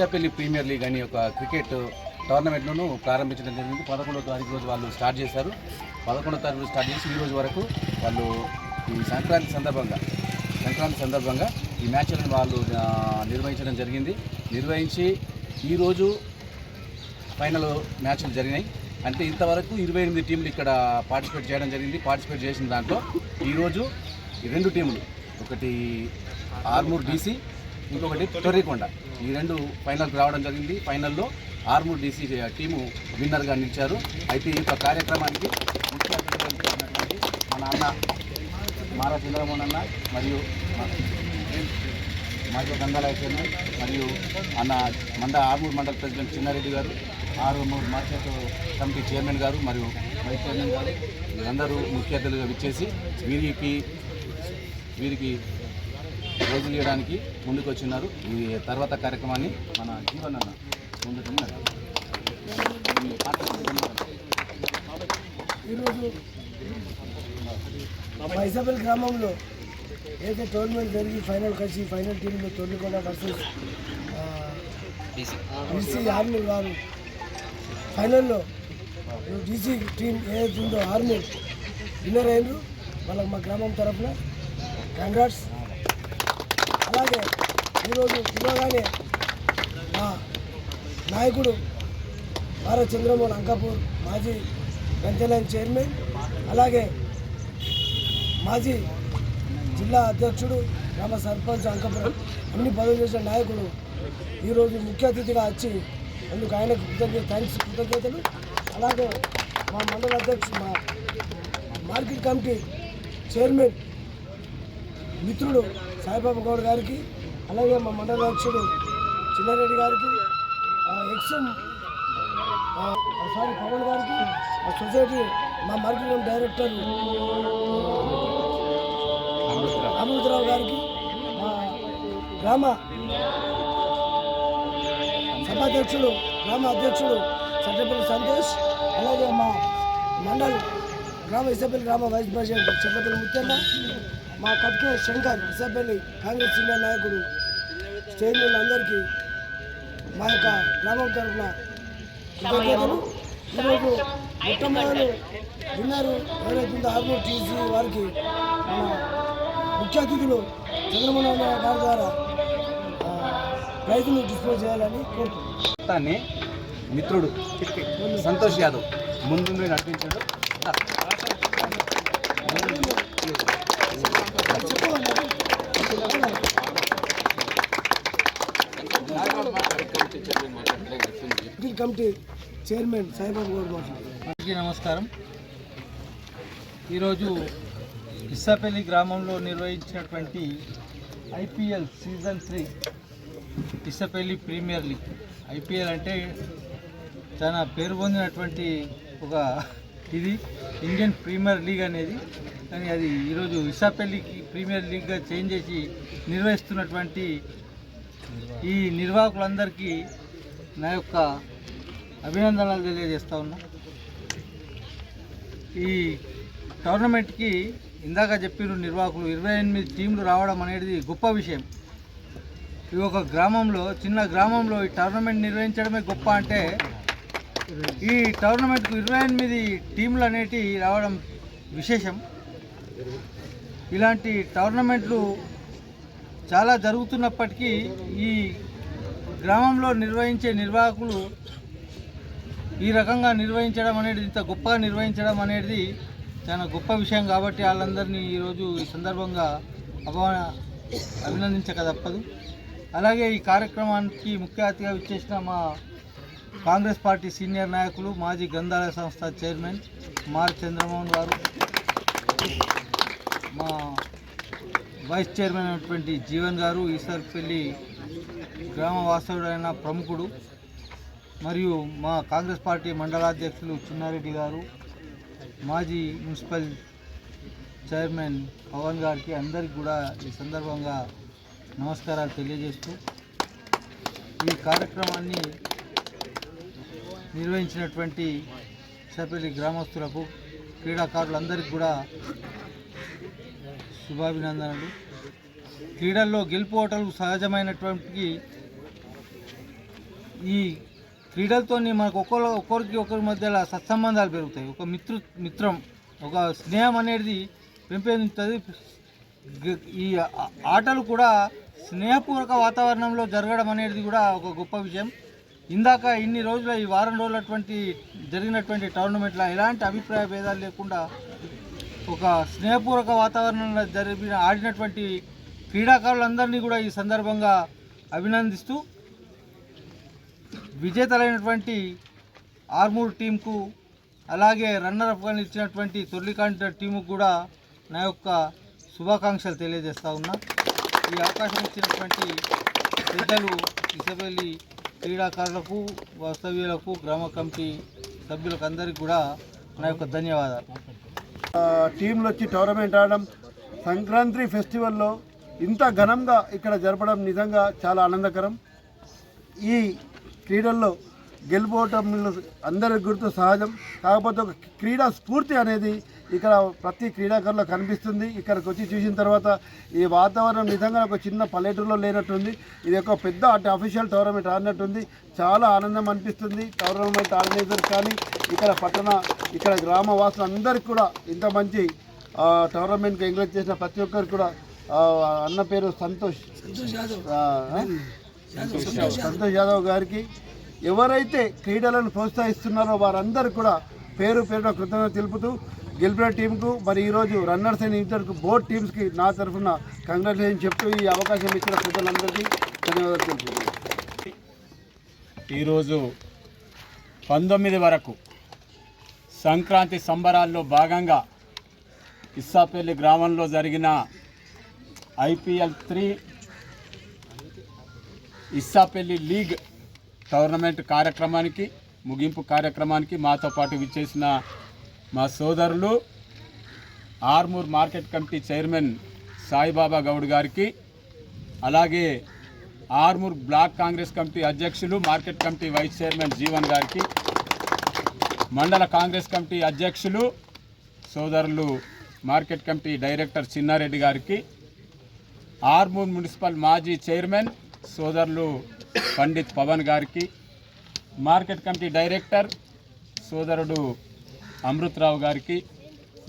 ఆ, premier league అని ఒక క్రికెట్ టోర్నమెంట్ను ప్రారంభించడం జరిగింది. పదకొండవ తారీఖు రోజు వాళ్ళు స్టార్ట్ చేశారు. పదకొండవ తారీఖు స్టార్ట్ చేసి ఈ రోజు వరకు వాళ్ళు ఈ సంక్రాంతి సందర్భంగా సంక్రాంతి సందర్భంగా ఈ మ్యాచ్లను వాళ్ళు నిర్వహించడం జరిగింది. నిర్వహించి ఈరోజు ఫైనల్ మ్యాచ్లు జరిగినాయి. అంటే ఇంతవరకు ఇరవై ఎనిమిది టీంలు ఇక్కడ పార్టిసిపేట్ చేయడం జరిగింది. పార్టిసిపేట్ చేసిన దాంట్లో ఈరోజు రెండు టీములు ఒకటి ఆర్మూర్ డీసీ ఇంకొకటి తొర్రికొండ. ఈ రెండు ఫైనల్కి రావడం జరిగింది. ఫైనల్లో ఆర్మూర్ డీసీ టీము విన్నర్గా నిలిచారు. అయితే ఈ యొక్క కార్యక్రమానికి ముఖ్య అతిథి మన అన్న మారా చంద్రమోహన్ అన్న మరియు మాజీ గంగాలయ చైర్మన్ మరియు అన్న మండ ఆర్మూర్ మండల ప్రెసిడెంట్ చిన్నారెడ్డి గారు ఆర్మూర్ మార్కెట్ కమిటీ చైర్మన్ గారు మరియు వైస్ చైర్మన్ గారు వీరందరూ ముఖ్య అతిథులుగా విచ్చేసి వీరికి వీరికి రోజులు ఇవ్వడానికి ముందుకు వచ్చినారు ఈ తర్వాత కార్యక్రమాన్ని మన జీవన ముందుకు ఈ ఈరోజు మైసాపల్లి గ్రామంలో ఏదైతే టోర్నమెంట్ జరిగి ఫైనల్ కలిసి ఫైనల్ టీంలో తొలికొండ వర్సెస్ డీసీ ఆర్మీ వారు ఫైనల్లో డీసీ టీం ఏదైతే ఉందో ఆర్మీ విన్నర్ అయ్యారు వాళ్ళకి మా గ్రామం తరఫున కంగ్రాట్స్ ఈరోజు పిలవగానే మా నాయకుడు భారత్ చంద్రమోహన్ అంకాపూర్ మాజీ పెంచలైన్ చైర్మన్ అలాగే మాజీ జిల్లా అధ్యక్షుడు గ్రామ సర్పంచ్ అంకపురం అన్ని పదవులు చేసిన నాయకుడు ఈరోజు ముఖ్య అతిథిగా వచ్చి అందుకు ఆయనకు కృతజ్ఞత థ్యాంక్స్ కృతజ్ఞతలు. అలాగే మా మండల అధ్యక్షుడు మా మార్కెట్ కమిటీ చైర్మన్ మిత్రుడు సాయిబాబా గౌడ్ గారికి అలాగే మా మండల చిన్నారెడ్డి గారికి ఎక్స్ సారీ పవన్ గారికి మా సొసైటీ మా మార్కెటింగ్ డైరెక్టర్ అమృతరావు గారికి మా గ్రామ సభాధ్యక్షుడు గ్రామ అధ్యక్షుడు సత్యపల్లి సంతోష్ అలాగే మా మండల్ గ్రామ ఇసపల్లి గ్రామ వైస్ ప్రెసిడెంట్ చెట్లపల్లి ముత్యన్న మా కట్కే శంకర్ ఇసపల్లి కాంగ్రెస్ సీనియర్ నాయకుడు చైర్మన్ అందరికీ మా యొక్క గ్రామం తరఫున కృతజ్ఞతలు. ఈరోజు మొట్టమొదటి విన్నరు. ఎవరైతుందో ఆర్మూర్ టీసీ వారికి మన ముఖ్య అతిథులు చంద్రమోహన్ గారి ద్వారా ప్రైజ్ను డిస్ప్లే చేయాలని కోరుతున్నాను మిత్రుడు సంతోష్ యాదవ్ ముందు నడిపించాడు. అఖిల్ కమిటీ చైర్మన్ సాయిబాబు గారు నమస్కారం. ఈరోజు ఇస్సాపల్లి గ్రామంలో నిర్వహించినటువంటి IPL season three Issapalli premier league. IPL అంటే చాలా పేరు పొందినటువంటి ఒక ఇది ఇండియన్ ప్రీమియర్ లీగ్ అనేది. కానీ అది ఈరోజు ఇస్సాపల్లికి ప్రీమియర్ లీగ్గా చేంజ్ చేసి నిర్వహిస్తున్నటువంటి ఈ నిర్వాహకులందరికీ నా యొక్క అభినందనలు తెలియజేస్తా ఉన్నా. ఈ టోర్నమెంట్కి ఇందాక చెప్పిన నిర్వాహకులు ఇరవై ఎనిమిది టీంలు రావడం అనేది గొప్ప విషయం. ఈ ఒక గ్రామంలో చిన్న గ్రామంలో ఈ టోర్నమెంట్ నిర్వహించడమే గొప్ప అంటే ఈ టోర్నమెంట్కు ఇరవై ఎనిమిది టీంలు అనేటివి రావడం విశేషం. ఇలాంటి టోర్నమెంట్లు చాలా జరుగుతున్నప్పటికీ ఈ గ్రామంలో నిర్వహించే నిర్వాహకులు ఈ రకంగా నిర్వహించడం అనేది ఇంత గొప్పగా నిర్వహించడం అనేది చాలా గొప్ప విషయం కాబట్టి వాళ్ళందరినీ ఈరోజు ఈ సందర్భంగా అభిమాన అభినందించక తప్పదు. అలాగే ఈ కార్యక్రమానికి ముఖ్య అతిథిగా విచ్చేసిన మా కాంగ్రెస్ పార్టీ సీనియర్ నాయకులు మాజీ గ్రంథాలయ సంస్థ చైర్మన్ మార్ చంద్రమోహన్ గారు మా వైస్ చైర్మన్ అయినటువంటి జీవన్ గారు ఈసర్పల్లి గ్రామ వాస్తవుడైన ప్రముఖుడు మరియు మా కాంగ్రెస్ పార్టీ మండలాధ్యక్షులు చిన్నారెడ్డి గారు మాజీ మున్సిపల్ చైర్మన్ పవన్ గారికి అందరికి కూడా ఈ సందర్భంగా నమస్కారాలు తెలియజేస్తూ ఈ కార్యక్రమాన్ని నిర్వహించినటువంటి ఈసర్పల్లి గ్రామస్తులకు క్రీడాకారులందరికీ కూడా శుభాభినందనలు. క్రీడల్లో గెలుపోవటం సహజమైనటువంటి ఈ క్రీడలతో మనకు ఒక్కొక్క ఒక్కరికి ఒకరి మధ్యలో సత్సంబంధాలు పెరుగుతాయి. ఒక మిత్రు మిత్రం ఒక స్నేహం అనేది పెంపొందుతుంది. ఈ ఆటలు కూడా స్నేహపూర్వక వాతావరణంలో జరగడం అనేది కూడా ఒక గొప్ప విషయం ఇందాక ఇన్ని రోజుల ఈ వారం రోజులటువంటి జరిగినటువంటి టోర్నమెంట్లో ఎలాంటి అభిప్రాయ భేదాలు లేకుండా ఒక స్నేహపూర్వక వాతావరణంలో జరిపిన ఆడినటువంటి క్రీడాకారులందరినీ కూడా ఈ సందర్భంగా అభినందిస్తూ విజేతలైనటువంటి ఆర్మూర్ టీంకు అలాగే రన్నర్ అప్గా నిలిచినటువంటి తొర్లికాంట టీముకు కూడా నా యొక్క శుభాకాంక్షలు తెలియజేస్తా ఉన్నా. ఈ అవకాశం ఇచ్చినటువంటి పెద్దలు ఇసబెల్లి క్రీడాకారులకు వాస్తవ్యులకు గ్రామ కమిటీ సభ్యులకు అందరికీ కూడా నా యొక్క ధన్యవాదాలు. టీంలు వచ్చి టోర్నమెంట్ ఆడడం సంక్రాంతి ఫెస్టివల్లో ఇంత ఘనంగా ఇక్కడ జరపడం నిజంగా చాలా ఆనందకరం. ఈ క్రీడల్లో గెలుపోవటం అందరి గుర్తు సహజం. కాకపోతే ఒక క్రీడా స్ఫూర్తి అనేది ఇక్కడ ప్రతి క్రీడాకారులో కనిపిస్తుంది. ఇక్కడికి వచ్చి చూసిన తర్వాత ఈ వాతావరణం నిజంగా ఒక చిన్న పల్లెటూరులో లేనట్టుంది. ఇది ఒక పెద్ద అంటే అఫీషియల్ టోర్నమెంట్ ఆడినట్టుంది. చాలా ఆనందం అనిపిస్తుంది. టోర్నమెంట్ ఆర్గనైజర్ కానీ ఇక్కడ పట్టణ ఇక్కడ గ్రామ వాసులు అందరికీ కూడా ఇంత మంచి టోర్నమెంట్కి ఎంకరేజ్ చేసిన ప్రతి ఒక్కరికి కూడా అన్న పేరు సంతోష్? సంతోష్ యాదవ్. గారికి ఎవరైతే క్రీడలను ప్రోత్సహిస్తున్నారో వారందరూ కూడా పేరు పేరున కృతజ్ఞత తెలుపుతూ గెలిపిన టీంకు మరి ఈరోజు రన్నర్స్ అయిన ఇద్దరు బోర్డ్ టీమ్స్కి నా తరఫున కంగ్రాచులేషన్ చెప్తూ ఈ అవకాశం ఇచ్చిన ప్రజలందరికీ ధన్యవాదాలు తెలుపుతున్నాను. ఈరోజు పంతొమ్మిది వరకు సంక్రాంతి సంబరాల్లో భాగంగా ఇస్సాపల్లి గ్రామంలో జరిగిన IPL three Issapalli league tournament కార్యక్రమానికి ముగింపు కార్యక్రమానికి మాతో పాటు విచ్చేసిన మా సోదరులు Armoor market committee chairman Saibaba Goud గారికి అలాగే ఆర్మూర్ బ్లాక్ కాంగ్రెస్ కమిటీ అధ్యక్షులు market committee vice chairman Jeevan గారికి మండల కాంగ్రెస్ కమిటీ అధ్యక్షులు సోదరులు మార్కెట్ కమిటీ డైరెక్టర్ చిన్నారెడ్డి గారికి ఆర్మూర్ మున్సిపల్ మాజీ చైర్మన్ సోదరులు పండిత్ పవన్ గారికి మార్కెట్ కమిటీ డైరెక్టర్ సోదరుడు అమృతరావు గారికి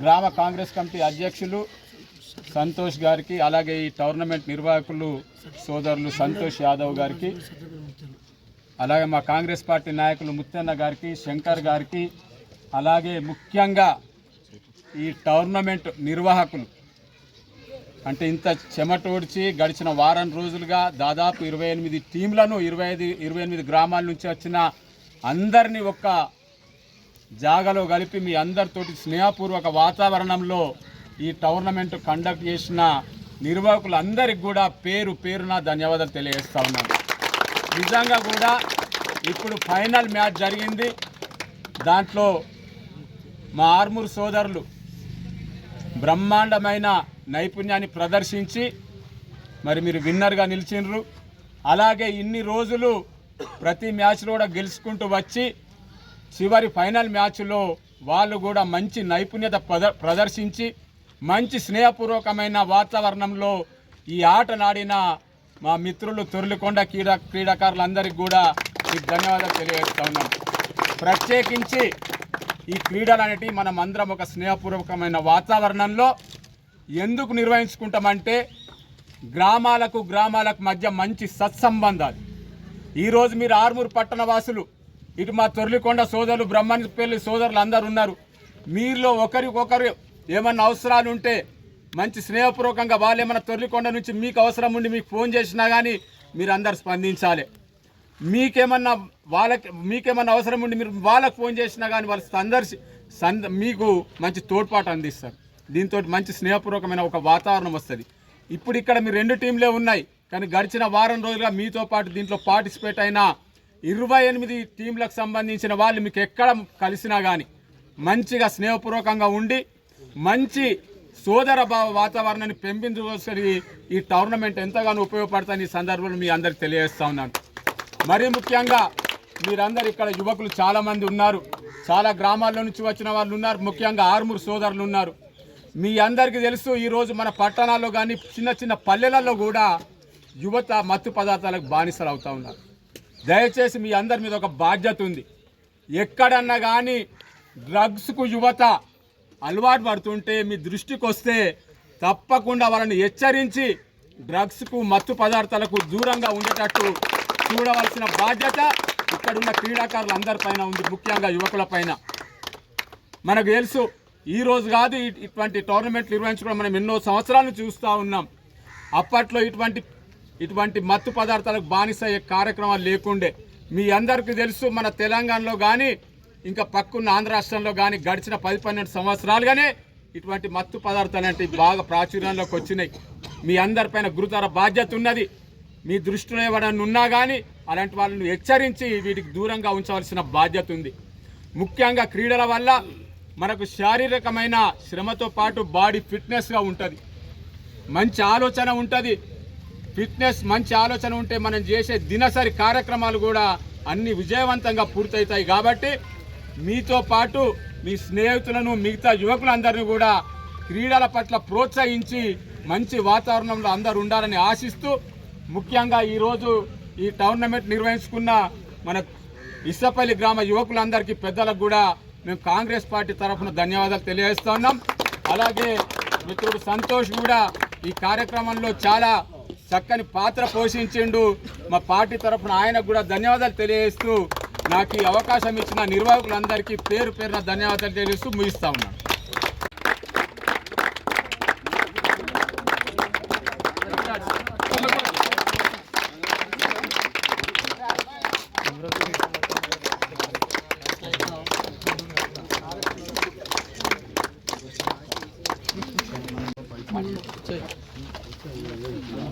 గ్రామ కాంగ్రెస్ కమిటీ అధ్యక్షులు సంతోష్ గారికి అలాగే ఈ టోర్నమెంట్ నిర్వాహకులు సోదరులు సంతోష్ యాదవ్ గారికి అలాగే మా కాంగ్రెస్ పార్టీ నాయకులు ముత్తన్న గారికి శంకర్ గారికి అలాగే ముఖ్యంగా ఈ టోర్నమెంట్ నిర్వాహకులు. అంటే ఇంత చెమటోడ్చి గడిచిన వారం రోజులుగా దాదాపు ఇరవై ఎనిమిది టీంలను ఇరవై ఐదు ఇరవై ఎనిమిది గ్రామాల నుంచి వచ్చిన అందరినీ ఒక్క జాగలో కలిపి మీ అందరితోటి స్నేహపూర్వక వాతావరణంలో ఈ టోర్నమెంట్ కండక్ట్ చేసిన నిర్వాహకులందరికీ కూడా పేరు పేరున ధన్యవాదాలు తెలియజేస్తా ఉన్నాను. నిజంగా కూడా ఇప్పుడు ఫైనల్ మ్యాచ్ జరిగింది. దాంట్లో మా ఆర్మూర్ సోదరులు బ్రహ్మాండమైన నైపుణ్యాన్ని ప్రదర్శించి మరి మీరు విన్నర్గా నిలిచిండ్రు అలాగే ఇన్ని రోజులు ప్రతి మ్యాచ్లో కూడా గెలుచుకుంటూ వచ్చి చివరి ఫైనల్ మ్యాచ్లో వాళ్ళు కూడా మంచి నైపుణ్యత ప్రద- ప్రదర్శించి మంచి స్నేహపూర్వకమైన వాతావరణంలో ఈ ఆటనాడిన మా మిత్రులు తొర్లికొండ క్రీడా క్రీడాకారులందరికీ కూడా మీకు ధన్యవాదాలు తెలియజేస్తా ఉన్నాను ప్రత్యేకించి ఈ క్రీడలు అనేటివి మనం అందరం ఒక స్నేహపూర్వకమైన వాతావరణంలో ఎందుకు నిర్వహించుకుంటామంటే గ్రామాలకు గ్రామాలకు మధ్య మంచి సత్సంబంధాలు. ఈరోజు మీరు ఆర్మూరు పట్టణ వాసులు ఇటు మా తొర్లికొండ సోదరులు బ్రహ్మణపల్లి సోదరులు అందరు ఉన్నారు. మీరులో ఒకరికొకరు ఏమన్నా అవసరాలు ఉంటే మంచి స్నేహపూర్వకంగా వాళ్ళు ఏమన్నా తొర్లికొండ నుంచి మీకు అవసరం ఉండి మీకు ఫోన్ చేసినా కానీ మీరు అందరు స్పందించాలి. మీకేమన్నా వాళ్ళకి మీకేమన్నా అవసరం ఉండి మీరు వాళ్ళకి ఫోన్ చేసినా కానీ వాళ్ళు సందర్శి సంద మీకు మంచి తోడ్పాటు అందిస్తారు. దీంతో మంచి స్నేహపూర్వకమైన ఒక వాతావరణం వస్తుంది. ఇప్పుడు ఇక్కడ మీ రెండు టీంలే ఉన్నాయి కానీ గడిచిన వారం రోజులుగా మీతో పాటు దీంట్లో పార్టిసిపేట్ అయిన ఇరవై ఎనిమిది టీంలకు సంబంధించిన వాళ్ళు మీకు ఎక్కడ కలిసినా కానీ మంచిగా స్నేహపూర్వకంగా ఉండి మంచి సోదర భావ వాతావరణాన్ని పెంపించవలసి ఈ టోర్నమెంట్ ఎంతగానో ఉపయోగపడుతుంది ఈ సందర్భంలో మీ అందరికి తెలియజేస్తా ఉన్నాను. మరీ ముఖ్యంగా మీరందరు ఇక్కడ యువకులు చాలామంది ఉన్నారు. చాలా గ్రామాల్లో నుంచి వచ్చిన వాళ్ళు ఉన్నారు. ముఖ్యంగా ఆరుమూరు సోదరులు ఉన్నారు. మీ అందరికీ తెలుసు ఈరోజు మన పట్టణాల్లో కానీ చిన్న చిన్న పల్లెలలో కూడా యువత మత్తు పదార్థాలకు బానిసలు అవుతూ ఉన్నారు. దయచేసి మీ అందరి మీద ఒక బాధ్యత ఉంది. ఎక్కడన్నా కానీ డ్రగ్స్కు యువత అలవాటు పడుతుంటే మీ దృష్టికి వస్తే తప్పకుండా వాళ్ళని హెచ్చరించి డ్రగ్స్కు మత్తు పదార్థాలకు దూరంగా ఉండేటట్టు చూడవలసిన బాధ్యత ఇక్కడున్న క్రీడాకారులు అందరిపైన ఉంది ముఖ్యంగా యువకుల పైన. మనకు తెలుసు ఈ రోజు కాదు ఇటువంటి టోర్నమెంట్లు నిర్వహించుకోవడం మనం ఎన్నో సంవత్సరాలు చూస్తూ ఉన్నాం. అప్పట్లో ఇటువంటి ఇటువంటి మత్తు పదార్థాలకు బానిస అయ్యే కార్యక్రమాలు లేకుండే. మీ అందరికీ తెలుసు మన తెలంగాణలో కానీ ఇంకా పక్కన్న ఆంధ్ర రాష్ట్రంలో కానీ గడిచిన పది పన్నెండు సంవత్సరాలుగానే ఇటువంటి మత్తు పదార్థాలు అంటే బాగా ప్రాచుర్యంలోకి వచ్చినాయి. మీ అందరిపైన గురుతర బాధ్యత ఉన్నది. మీ దృష్టిలో ఎవడన్నా ఉన్నా కానీ అలాంటి వాళ్ళని హెచ్చరించి వీటికి దూరంగా ఉంచవలసిన బాధ్యత ఉంది. ముఖ్యంగా క్రీడల వల్ల మనకు శారీరకమైన శ్రమతో పాటు బాడీ ఫిట్నెస్గా ఉంటుంది. మంచి ఆలోచన ఉంటుంది. ఫిట్నెస్ మంచి ఆలోచన ఉంటే మనం చేసే దినసరి కార్యక్రమాలు కూడా అన్ని విజయవంతంగా పూర్తవుతాయి కాబట్టి మీతో పాటు మీ స్నేహితులను మిగతా యువకులందరినీ కూడా క్రీడల పట్ల ప్రోత్సహించి మంచి వాతావరణంలో అందరూ ఉండాలని ఆశిస్తూ ముఖ్యంగా ఈరోజు ఈ టోర్నమెంట్ నిర్వహించుకున్న మన ఇసపల్లి గ్రామ యువకులందరికీ పెద్దలకు కూడా మేము కాంగ్రెస్ పార్టీ తరఫున ధన్యవాదాలు తెలియజేస్తున్నాం అలాగే మిత్రుడు సంతోష్ కూడా ఈ కార్యక్రమంలో చాలా చక్కని పాత్ర పోషించిండు. మా పార్టీ తరఫున ఆయనకు కూడా ధన్యవాదాలు తెలియజేస్తూ నాకు ఈ అవకాశం ఇచ్చిన నిర్వాహకులందరికీ పేరు పేరున ధన్యవాదాలు తెలియజేస్తూ ముగిస్తా ఉన్నాను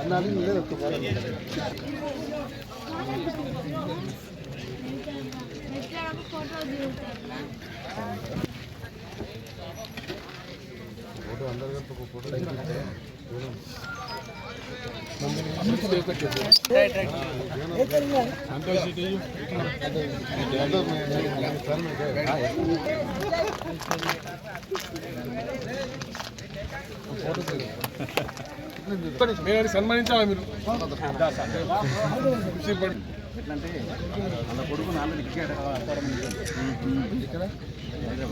అన్నాడు ఇల్లే ఫోటో ఫోటో అందరు ఫోటో మేము సన్మానించాలి మీరు ఎట్లంటే వాళ్ళ కొడుకు నాలుగు ఇచ్చాడు ఇక్కడ అంటే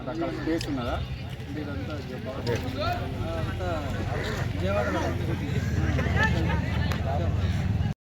అక్కడ స్పేస్ ఉన్నదా విజయవాడలో